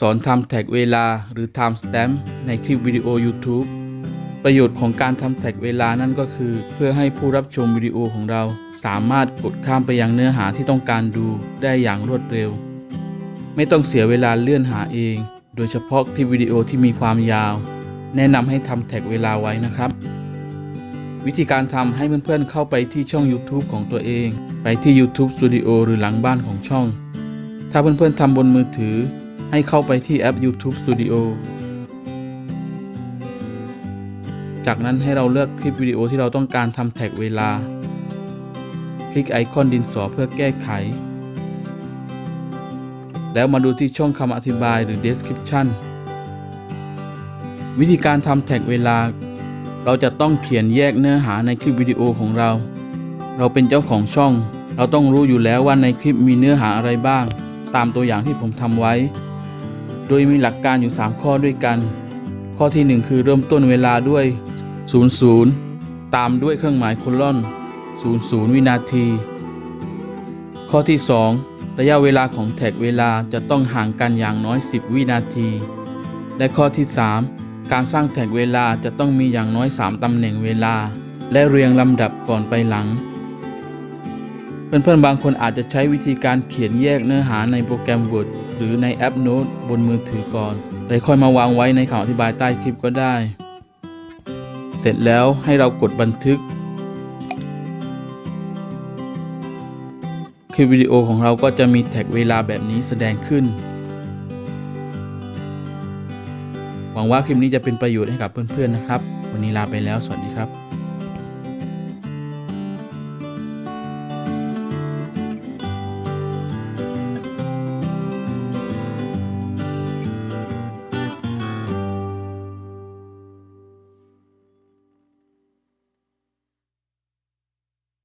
สอนทำแท็กเวลาหรือ Time Stamp ในคลิปวิดีโอ YouTube ประโยชน์ของการทำแท็กเวลานั่นก็คือ เพื่อให้ผู้รับชมวิดีโอของเรา สามารถกดข้ามไปยังเนื้อหาที่ต้องการดูได้อย่างรวดเร็ว ไม่ต้องเสียเวลาเลื่อนหาเอง โดยเฉพาะคลิปวิดีโอที่มีความยาว แนะนำให้ทำแท็กเวลาไว้นะครับ วิธีการทำให้เพื่อนๆเข้าไปที่ช่อง YouTube ของตัวเอง ไปที่ YouTube Studio หรือหลังบ้านของช่อง ถ้าเพื่อนๆทำบนมือถือ ให้เข้าไปที่แอป YouTube Studio จากนั้นให้เราเลือกคลิปวิดีโอที่เราต้องการทำแท็กเวลา คลิกไอคอนดินสอเพื่อแก้ไข แล้วมาดูที่ช่องคำอธิบายหรือ description วิธีการทำแท็กเวลา เราจะต้องเขียนแยกเนื้อหาในคลิปวิดีโอของเรา เราเป็นเจ้าของช่อง เราต้องรู้อยู่แล้วว่าในคลิปมีเนื้อหาอะไรบ้าง ตามตัวอย่างที่ผมทำไว้ โดยมีหลักการอยู่ 3 ข้อด้วยกัน ข้อทีหนึ่1 คือเริ่มต้นเวลาด้วย 00 ตามด้วยเครื่องหมายโคลอน 00 วินาที ข้อที่ 2 ระยะเวลาของแท็กเวลาจะต้องห่างกันอย่างน้อย 10 วินาที และข้อที่ 3 การสร้างแท็กเวลาจะต้องมีอย่างน้อย 3 ตำแหน่งเวลา และเรียงลำดับก่อนไปหลัง เพื่อนๆบางคนอาจจะใช้วิธีการเขียนแยกเนื้อหาในโปรแกรม Word หรือในแอปโน้ตบนมือถือก่อนแล้วค่อยมาวางไว้ในคำอธิบายใต้คลิปก็ได้ เสร็จแล้วให้เรากดบันทึก คลิปวิดีโอของเราก็จะมีแท็กเวลาแบบนี้แสดงขึ้น หวังว่าคลิปนี้จะเป็นประโยชน์ให้กับเพื่อนๆนะครับ วันนี้ลาไปแล้ว สวัสดีครับ